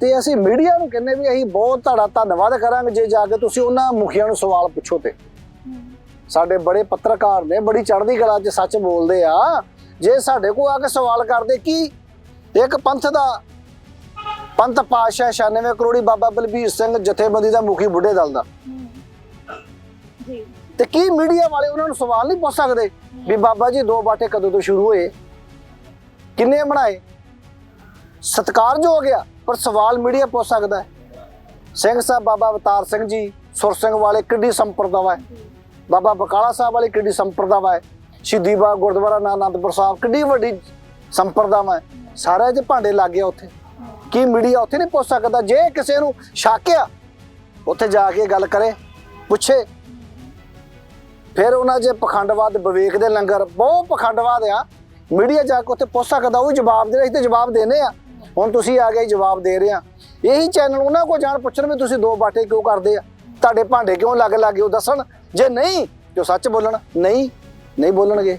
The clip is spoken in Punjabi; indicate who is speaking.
Speaker 1: ਤੇ ਅਸੀਂ ਮੀਡੀਆ ਨੂੰ ਕਹਿੰਨੇ ਵੀ ਅਸੀਂ ਬਹੁਤ ਤੁਹਾਡਾ ਧੰਨਵਾਦ ਕਰਾਂਗੇ ਜੇ ਜਾ ਕੇ ਤੁਸੀਂ ਉਹਨਾਂ ਮੁਖੀਆਂ ਨੂੰ ਸਵਾਲ ਪੁੱਛੋ ਤੇ। ਸਾਡੇ ਬੜੇ ਪੱਤਰਕਾਰ ਨੇ ਬੜੀ ਚੜ੍ਹਦੀ ਕਲਾ 'ਚ ਸੱਚ ਬੋਲਦੇ ਆ। ਜੇ ਸਾਡੇ ਕੋਲ ਆ ਕੇ ਸਵਾਲ ਕਰਦੇ ਕੀ ਇੱਕ ਪੰਥ ਦਾ ਪੰਥ ਪਾਸ਼ਾ 96 ਕਰੋੜੀ ਬਾਬਾ ਬਲਬੀਰ ਸਿੰਘ ਜਥੇਬੰਦੀ ਦਾ ਮੁਖੀ ਬੁੱਢੇ ਦਲ ਦਾ?
Speaker 2: ਜੀ।
Speaker 1: ਤੇ ਕੀ ਮੀਡੀਆ ਵਾਲੇ ਉਹਨਾਂ ਨੂੰ ਸਵਾਲ ਨਹੀਂ ਪੁੱਛ ਸਕਦੇ ਵੀ ਬਾਬਾ ਜੀ ਦੋ ਬਾਟੇ ਕਦੋਂ ਤੋਂ ਸ਼ੁਰੂ ਹੋਏ? ਕਿੰਨੇ ਬਣਾਏ? ਸਤਿਕਾਰ ਜੋ ਹੋ ਗਿਆ ਪਰ ਸਵਾਲ ਮੀਡੀਆ ਪੁੱਛ ਸਕਦਾ ਹੈ। ਸਿੰਘ ਸਾਹਿਬ ਬਾਬਾ ਅਵਤਾਰ ਸਿੰਘ ਜੀ, ਸੁਰ ਸਿੰਘ ਵਾਲੇ ਕਿੱਡੀ ਸੰਪਰਦਾਵਾ ਹੈ। ਬਾਬਾ ਬਕਾਲਾ ਸਾਹਿਬ ਵਾਲੀ ਕਿੱਡੀ ਸੰਪਰਦਾਵਾ ਹੈ। ਸ਼ਹੀਦੀ ਬਾਗ ਗੁਰਦੁਆਰਾ ਨਾ ਆਨੰਦਪੁਰ ਸਾਹਿਬ ਕਿੱਡੀ ਵੱਡੀ ਸੰਪਰਦਾਵਾ ਹੈ। ਸਾਰਿਆਂ 'ਚ ਭਾਂਡੇ ਲੱਗ ਗਿਆ ਉੱਥੇ। ਕੀ ਮੀਡੀਆ ਉੱਥੇ ਨਹੀਂ ਪੁੱਛ ਸਕਦਾ? ਜੇ ਕਿਸੇ ਨੂੰ ਸ਼ੱਕ ਉੱਥੇ ਜਾ ਕੇ ਗੱਲ ਕਰੇ, ਪੁੱਛੇ। ਫਿਰ ਉਹਨਾਂ 'ਚ ਪਖੰਡਵਾਦ, ਵਿਵੇਕ ਦੇ ਲੰਗਰ, ਬਹੁਤ ਪਖੰਡਵਾਦ ਆ। ਮੀਡੀਆ ਜਾ ਕੇ ਉੱਥੇ ਪੁੱਛ ਸਕਦਾ, ਉਹ ਜਵਾਬ ਦੇ ਰਹੀ ਤੇ ਜਵਾਬ ਦੇਣੇ ਆ। ਹੁਣ ਤੁਸੀਂ ਆ ਗਏ ਜਵਾਬ ਦੇ ਰਹੇ ਆ। ਇਹੀ ਚੈਨਲ ਉਹਨਾਂ ਕੋਲ ਜਾਣ, ਪੁੱਛਣ ਵੀ ਤੁਸੀਂ ਦੋ ਬਾਟੇ ਕਿਉਂ ਕਰਦੇ ਆ? ਤੁਹਾਡੇ ਭਾਂਡੇ ਕਿਉਂ ਲੱਗ ਲੱਗੇ ਉਹ ਦੱਸਣ। ਜੇ ਨਹੀਂ ਤੇ ਉਹ ਸੱਚ ਬੋਲਣ, ਨਹੀਂ ਨਹੀਂ ਬੋਲਣਗੇ।